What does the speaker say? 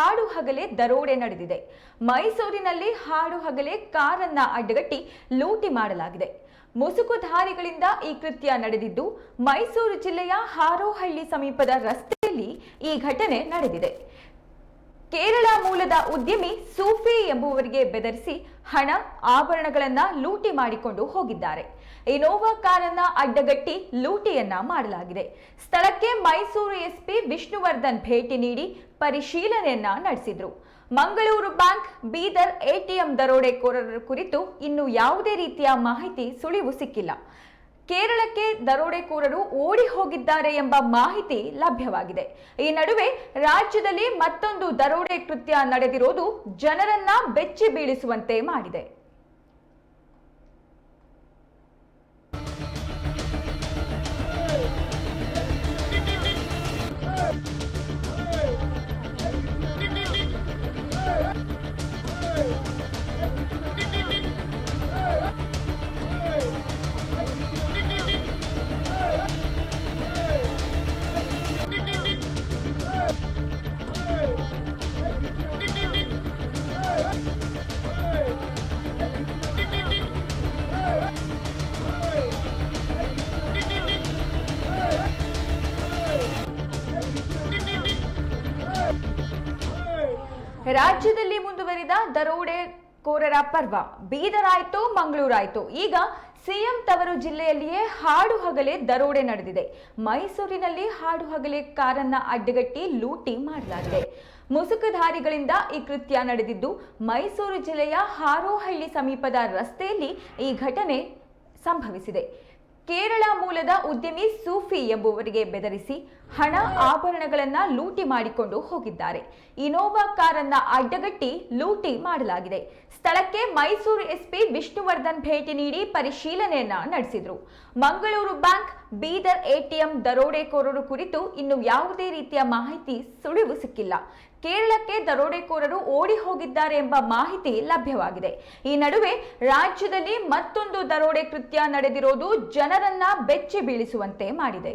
ಹಾಡು ಹಗಲೇ ದರೋಡೆ ನಡೆದಿದೆ. ಮೈಸೂರಿನಲ್ಲಿ ಹಾಡು ಹಗಲೇ ಕಾರನ್ನ ಅಡ್ಡಗಟ್ಟಿ ಲೂಟಿ ಮಾಡಲಾಗಿದೆ. ಮುಸುಕುಧಾರಿಗಳಿಂದ ಈ ಕೃತ್ಯ ನಡೆದಿದ್ದು, ಮೈಸೂರು ಜಿಲ್ಲೆಯ ಹಾರೋಹಳ್ಳಿ ಸಮೀಪದ ರಸ್ತೆಯಲ್ಲಿ ಈ ಘಟನೆ ನಡೆದಿದೆ. ಕೇರಳ ಮೂಲದ ಉದ್ಯಮಿ ಸೂಫಿ ಎಂಬುವರಿಗೆ ಬೆದರಿಸಿ ಹಣ, ಆಭರಣಗಳನ್ನ ಲೂಟಿ ಮಾಡಿಕೊಂಡು ಹೋಗಿದ್ದಾರೆ. ಇನೋವಾ ಕಾರನ್ನ ಅಡ್ಡಗಟ್ಟಿ ಲೂಟಿಯನ್ನ ಮಾಡಲಾಗಿದೆ. ಸ್ಥಳಕ್ಕೆ ಮೈಸೂರು ಎಸ್ಪಿ ವಿಷ್ಣುವರ್ಧನ್ ಭೇಟಿ ನೀಡಿ ಪರಿಶೀಲನೆಯನ್ನ ನಡೆಸಿದ್ರು. ಮಂಗಳೂರು ಬ್ಯಾಂಕ್ ಬೀದರ್ ಎಟಿಎಂ ದರೋಡೆಕೋರರ ಕುರಿತು ಇನ್ನು ಯಾವುದೇ ರೀತಿಯ ಮಾಹಿತಿ ಸುಳಿವು ಸಿಕ್ಕಿಲ್ಲ. ಕೇರಳಕ್ಕೆ ದರೋಡೆಕೋರರು ಓಡಿ ಹೋಗಿದ್ದಾರೆ ಎಂಬ ಮಾಹಿತಿ ಲಭ್ಯವಾಗಿದೆ. ಈ ನಡುವೆ ರಾಜ್ಯದಲ್ಲಿ ಮತ್ತೊಂದು ದರೋಡೆ ಕೃತ್ಯ ನಡೆದಿರೋದು ಜನರನ್ನ ಬೆಚ್ಚಿ ಬೀಳಿಸುವಂತೆ ಮಾಡಿದೆ. ರಾಜ್ಯದಲ್ಲಿ ಮುಂದುವರಿದ ದರೋಡೆಕೋರರ ಪರ್ವ. ಬೀದರ್ ಆಯ್ತು ಮಂಗಳೂರಾಯ್ತು. ಈಗ ಸಿಎಂ ತವರು ಜಿಲ್ಲೆಯಲ್ಲಿಯೇ ಹಾಡು ಹಗಲೇ ದರೋಡೆ ನಡೆದಿದೆ. ಮೈಸೂರಿನಲ್ಲಿ ಹಾಡು ಹಗಲೇ ಕಾರನ್ನ ಅಡ್ಡಗಟ್ಟಿ ಲೂಟಿ ಮಾಡಲಾಗಿದೆ. ಮುಸುಕುಧಾರಿಗಳಿಂದ ಈ ಕೃತ್ಯ ನಡೆದಿದ್ದು, ಮೈಸೂರು ಜಿಲ್ಲೆಯ ಹಾರೋಹಳ್ಳಿ ಸಮೀಪದ ರಸ್ತೆಯಲ್ಲಿ ಈ ಘಟನೆ ಸಂಭವಿಸಿದೆ. ಕೇರಳ ಮೂಲದ ಉದ್ಯಮಿ ಸೂಫಿ ಎಂಬುವರಿಗೆ ಬೆದರಿಸಿ ಹಣ ಆಭರಣಗಳನ್ನ ಲೂಟಿ ಮಾಡಿಕೊಂಡು ಹೋಗಿದ್ದಾರೆ. ಇನೋವಾ ಕಾರನ್ನ ಅಡ್ಡಗಟ್ಟಿ ಲೂಟಿ ಮಾಡಲಾಗಿದೆ. ಸ್ಥಳಕ್ಕೆ ಮೈಸೂರು ಎಸ್ಪಿ ವಿಷ್ಣುವರ್ಧನ್ ಭೇಟಿ ನೀಡಿ ಪರಿಶೀಲನೆಯನ್ನ ನಡೆಸಿದ್ರು. ಮಂಗಳೂರು ಬ್ಯಾಂಕ್, ಬೀದರ್ ಎಟಿಎಂ, ದರೋಡೆಕೋರರು ಕುರಿತು ಇನ್ನು ಯಾವುದೇ ರೀತಿಯ ಮಾಹಿತಿ ಸುಳಿವು ಸಿಕ್ಕಿಲ್ಲ. ಕೇರಳಕ್ಕೆ ದರೋಡೆಕೋರರು ಓಡಿ ಹೋಗಿದ್ದಾರೆ ಎಂಬ ಮಾಹಿತಿ ಲಭ್ಯವಾಗಿದೆ. ಈ ನಡುವೆ ರಾಜ್ಯದಲ್ಲಿ ಮತ್ತೊಂದು ದರೋಡೆ ಕೃತ್ಯ ನಡೆದಿರೋದು ಜನರನ್ನ ಬೆಚ್ಚಿ ಬೀಳಿಸುವಂತೆ ಮಾಡಿದೆ!